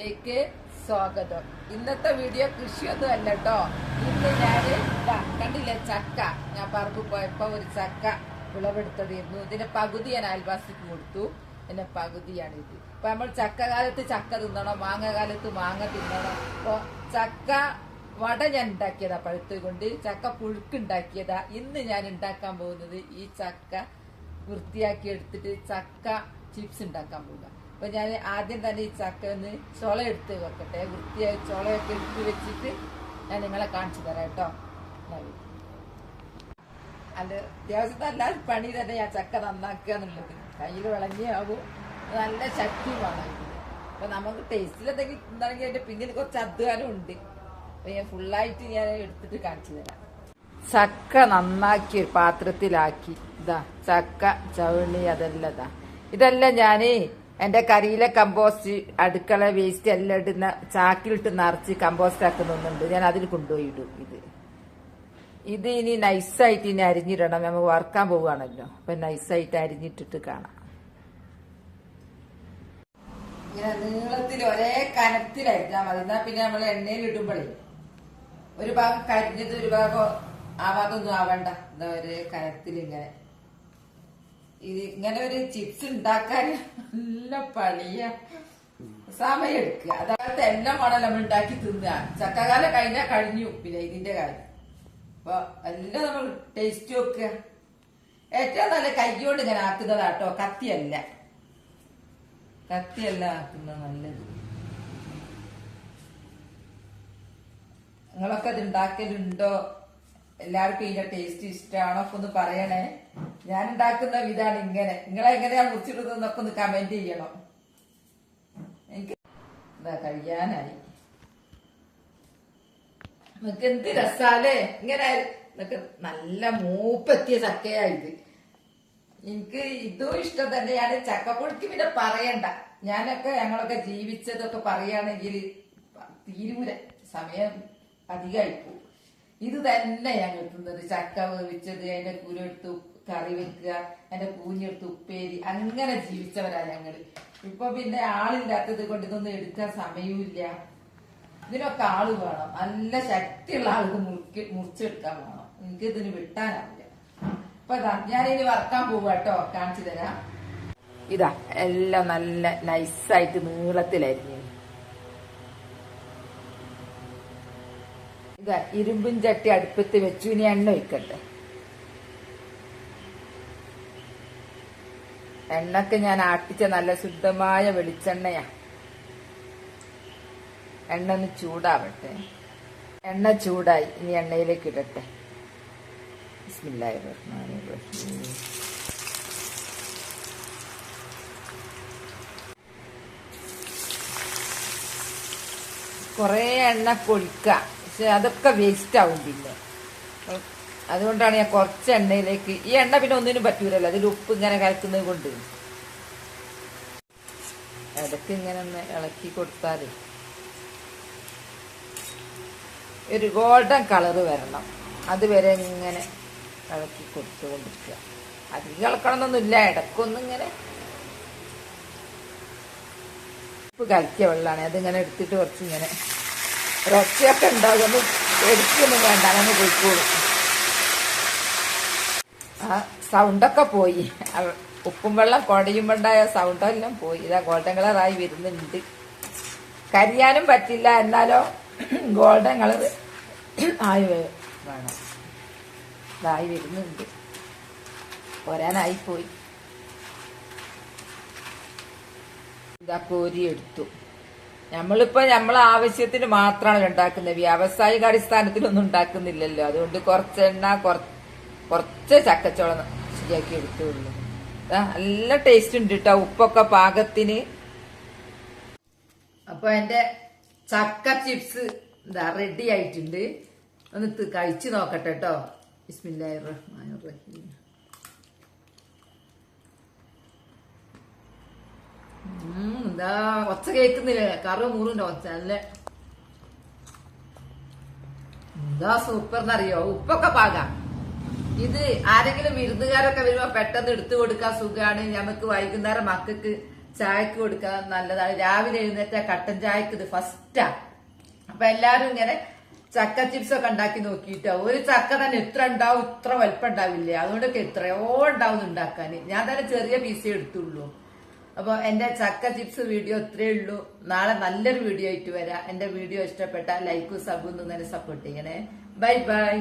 ലേക്ക് സ്വാഗതം. ഇന്നത്തെ വീഡിയോ കൃഷിയൊന്നും അല്ല കേട്ടോ ഇന്ന് ഞാൻ കണ്ടില്ല ചക്ക. ഞാൻ പറമ്പ് പോയപ്പോ ഒരു ചക്ക വിളവെടുത്തതായിരുന്നു ഇതിന്റെ പകുതി ഞാൻ അയൽവാസിക്ക് കൊടുത്തു. പിന്നെ പകുതിയാണ് ഇത്. ഇപ്പൊ നമ്മൾ ചക്ക കാലത്ത് ചക്ക തിന്നണം മാങ്ങ കാലത്ത് മാങ്ങ തിന്നണം? അപ്പൊ ചക്ക വട ഞാൻ ഉണ്ടാക്കിയതാ പഴുത്ത് കൊണ്ട്. ചക്ക പുഴുക്ക് ഉണ്ടാക്കിയതാ. ഇന്ന് ഞാൻ ഉണ്ടാക്കാൻ പോകുന്നത് ഈ ചക്ക വൃത്തിയാക്കി എടുത്തിട്ട് ചക്ക ചിപ്സ് ഉണ്ടാക്കാൻ പോകുക അപ്പൊ ഞാൻ ആദ്യം തന്നെ ഈ ചക്ക ഒന്ന് ചുള എടുത്ത് വെക്കട്ടെ. വൃത്തിയായി ചുളയൊക്കെ എടുത്ത് വെച്ചിട്ട് ഞാൻ നിങ്ങളെ കാണിച്ചു തരാം കേട്ടോ. അല്ല അത്യാവശ്യം നല്ല പണി തന്നെ ഞാൻ ചക്ക നന്നാക്കുക എന്നുള്ളത്. കയ്യിൽ വിളങ്ങിയാവും. നല്ല ശക്തി വേണം അപ്പൊ നമുക്ക് ടേസ്റ്റിൽ എന്തെങ്കിലും എന്താണെങ്കിൽ പിന്നിൽ കുറച്ച് അധ്വാനം ഉണ്ട്. അപ്പൊ ഞാൻ ഫുള്ളായിട്ട് ഞാൻ എടുത്തിട്ട് കാണിച്ചു തരാം. ചക്ക നന്നാക്കി പാത്രത്തിലാക്കി. ഇതാ ചക്ക ചവണി അതെല്ലാം ഇതാ. ഇതെല്ലാം ഞാൻ എന്റെ കരിയിലെ കമ്പോസ്റ്റ് അടുക്കള വേസ്റ്റ് എല്ലാം ഇടുന്ന ചാക്കിലിട്ട് നിറച്ച് കമ്പോസ്റ്റ് ആക്കുന്നുണ്ട് ഞാൻ അതിൽ കൊണ്ടുപോയി ഇടും ഇത്. ഇത് ഇനി നൈസായിട്ട് ഇനി അരിഞ്ഞിടണം. നമ്മൾ വറുക്കാൻ പോവുകയാണല്ലോ. അപ്പൊ നൈസായിട്ട് അരിഞ്ഞിട്ടിട്ട് കാണാം. ഇങ്ങനെ നീളത്തിൽ ഒരേ കനത്തിലായിരിക്കാം മതി എന്നാ പിന്നെ നമ്മൾ എണ്ണയിൽ ഇടുമ്പോഴേ ഒരു ഭാഗം കരിഞ്ഞത് ഒരു ഭാഗം ആവാതൊന്നും ആവണ്ട. എന്താ ഒരേ കനത്തിൽ ഇങ്ങനെ ഇങ്ങനെ ഒരു ചിപ്സ് ഉണ്ടാക്കാൻ നല്ല പണിയ. സമയം എടുക്കുക അതായത് എല്ലാം വേണം നമ്മൾ ഉണ്ടാക്കി തിന്നുക. ചക്കകാലം കഴിഞ്ഞാൽ കഴിഞ്ഞു. പിന്നെ ഇതിന്റെ കാര്യം. അപ്പൊ എല്ലാം നമ്മൾ ടേസ്റ്റ് നോക്കുക. ഏറ്റവും നല്ല കൈകൊണ്ട് ഇങ്ങനെ ആക്കുന്നതാട്ടോ. കത്തിയല്ല. കത്തിയല്ല ആക്കുന്നത് നല്ലത്. നിങ്ങളൊക്കെ അത് ഉണ്ടാക്കലുണ്ടോ? എല്ലാവർക്കും ഇതിന്റെ ടേസ്റ്റ് ഇഷ്ടമാണോ ഒന്ന് പറയണേ. ഞാൻ ഉണ്ടാക്കുന്ന വിധാണ് ഇങ്ങനെ. നിങ്ങളെ എങ്ങനെയാ മുറിച്ചിടുന്നതെന്നൊക്കെ ഒന്ന് കമന്റ് ചെയ്യണം. എനിക്ക് ഇതാ കഴിയാനായി. നമുക്ക് എന്ത് രസാലേ? ഇങ്ങനെ ഇതൊക്കെ നല്ല മൂപ്പെത്തിയ ചക്കയാ ഇത്. എനിക്ക് ഇതും ഇഷ്ടം തന്നെയാണ്. ചക്കപ്പൊടിക്ക് പിന്നെ പറയണ്ട. ഞാനൊക്കെ ഞങ്ങളൊക്കെ ജീവിച്ചതൊക്കെ പറയുകയാണെങ്കിൽ തീരൂല സമയം അധികമായി പോകും ഇത് തന്നെ ഞാൻ കിട്ടുന്നത് ചക്ക വേവിച്ചത് അതിന്റെ കുരെടുത്ത് കറി വെക്കുക അതിന്റെ പൂഞ്ഞെടുത്ത് ഉപ്പേരി അങ്ങനെ ജീവിച്ചവരാ ഞങ്ങൾ. ഇപ്പൊ പിന്നെ ആളില്ലാത്തത് കൊണ്ട് ഇതൊന്നും എടുക്കാൻ സമയമില്ല ഇതിനൊക്കെ ആൾ വേണം. നല്ല ശക്തിയുള്ള ആൾക്ക് മുറിക്ക് മുറിച്ചെടുക്കാൻ വേണം. എനിക്ക് ഇതിന് വിട്ടാനാവില്ല ഇപ്പൊ ഇതാ ഞാനിനി വറക്കാൻ പോവാട്ടോ കാണിച്ചു തരാം. ഇതാ എല്ലാം നല്ല നൈസായിട്ട് നീളത്തിലരിഞ്ഞു. ഇരുമ്പും ചട്ടി അടുപ്പത്ത് വെച്ചു. ഇനി എണ്ണ ഒഴിക്കട്ടെ. എണ്ണക്ക് ഞാൻ ആട്ടിച്ച നല്ല ശുദ്ധമായ വെളിച്ചെണ്ണയാ. എണ്ണ ഒന്ന് ചൂടാവട്ടെ. എണ്ണ ചൂടായി. ഇനി എണ്ണയിലേക്ക് ഇടട്ടെ. കൊറേ എണ്ണ പൊടിക്കുക പക്ഷെ അതൊക്കെ വേസ്റ്റ് ആവും പിന്നെ അതുകൊണ്ടാണ് ഞാൻ കുറച്ച് എണ്ണയിലേക്ക് ഈ എണ്ണ പിന്നെ ഒന്നിനും പറ്റൂലല്ലോ. അതിൽ ഉപ്പ് ഇങ്ങനെ കലക്കുന്നത് കൊണ്ട്. ഇടയ്ക്ക് ഇങ്ങനെ ഒന്ന് ഇളക്കി കൊടുത്താൽ ഒരു ഗോൾഡൻ കളറ് വരണം. അതുവരെ ഇങ്ങനെ ഇളക്കി കൊടുത്തുകൊണ്ടിരിക്കുക അധികം ഇളക്കണമെന്നൊന്നുമില്ല ഇടയ്ക്കൊന്നും ഇങ്ങനെ ഉപ്പ് കലക്കിയ വെള്ളമാണ്. അതിങ്ങനെ എടുത്തിട്ട് കുറച്ച് ഇങ്ങനെ ഒരൊച്ചയൊക്കെ ഉണ്ടാകും ഒന്ന് എടുക്കൊന്നും വേണ്ട അങ്ങനെ പോയിക്കോളും. ആ സൗണ്ടൊക്കെ പോയി. ഉപ്പും വെള്ളം കുടയുമ്പോണ്ടായ സൗണ്ടെല്ലാം പോയി. ഇതാ ഗോൾഡൻ കളറായി വരുന്നുണ്ട്. കരിയാനും പറ്റില്ല എന്നാലോ ഗോൾഡൻ കളറ് ആയി വേണം. ഇതായി വരുന്നുണ്ട്. പോരാനായി പോയി. ഇതാ കോരി എടുത്തു. നമ്മളിപ്പോ നമ്മളെ ആവശ്യത്തിന് മാത്രമാണ് ഉണ്ടാക്കുന്നത്. വ്യാവസായിക അടിസ്ഥാനത്തിലൊന്നും ഉണ്ടാക്കുന്നില്ലല്ലോ. അതുകൊണ്ട് കുറച്ച് എണ്ണ കുറച്ച് ചക്കച്ചോളം ശരിയാക്കി എടുത്തുള്ളൂ. നല്ല ടേസ്റ്റ് ഉണ്ട് കേട്ടോ ഉപ്പൊക്കെ പാകത്തിന്. അപ്പൊ എന്റെ ചക്ക ചിപ്സ് എന്താ റെഡി ആയിട്ടുണ്ട്. ഒന്ന് കഴിച്ചു നോക്കട്ടെ കേട്ടോ ബിസ്മില്ലാഹിർ റഹ്മാനിർ റഹീം. എന്താ ഒച്ച കേൾക്കുന്നില്ല കറു മൂറിന്റെ ഒച്ച അല്ലേ എന്താ സൂപ്പർ എന്നറിയോ ഉപ്പൊക്കെ പാകാം. ഇത് ആരെങ്കിലും വിരുന്നുകാരൊക്കെ വരുമ്പോ പെട്ടെന്ന് എടുത്തു കൊടുക്കാൻ സുഖമാണ് നമുക്ക് വൈകുന്നേരം മക്കൾക്ക് ചായക്ക് കൊടുക്കാൻ നല്ലതാണ്. രാവിലെ എഴുന്നേറ്റ കട്ടൻ ചായക്ക് ഇത് ഫസ്റ്റാ അപ്പൊ എല്ലാരും ഇങ്ങനെ ചക്ക ചിപ്സ് ഒക്കെ ഉണ്ടാക്കി നോക്കിയിട്ട് ഒരു ചക്ക തന്നെ എത്ര ഉണ്ടാവും ഇത്ര വലിപ്പം ഉണ്ടാവില്ലേ? അതുകൊണ്ടൊക്കെ എത്രയോ ഉണ്ടാവും ഞാൻ തന്നെ ചെറിയ പീസേ എടുത്തുള്ളൂ. അപ്പൊ എന്റെ ചക്ക ചിപ്സ് വീഡിയോ ഇത്രേ ഉള്ളൂ. നാളെ നല്ലൊരു വീഡിയോ ആയിട്ട് വരാം. എന്റെ വീഡിയോ ഇഷ്ടപ്പെട്ട ലൈക്കും സബും തന്നെ സപ്പോർട്ട് ചെയ്യണേ. Bye bye.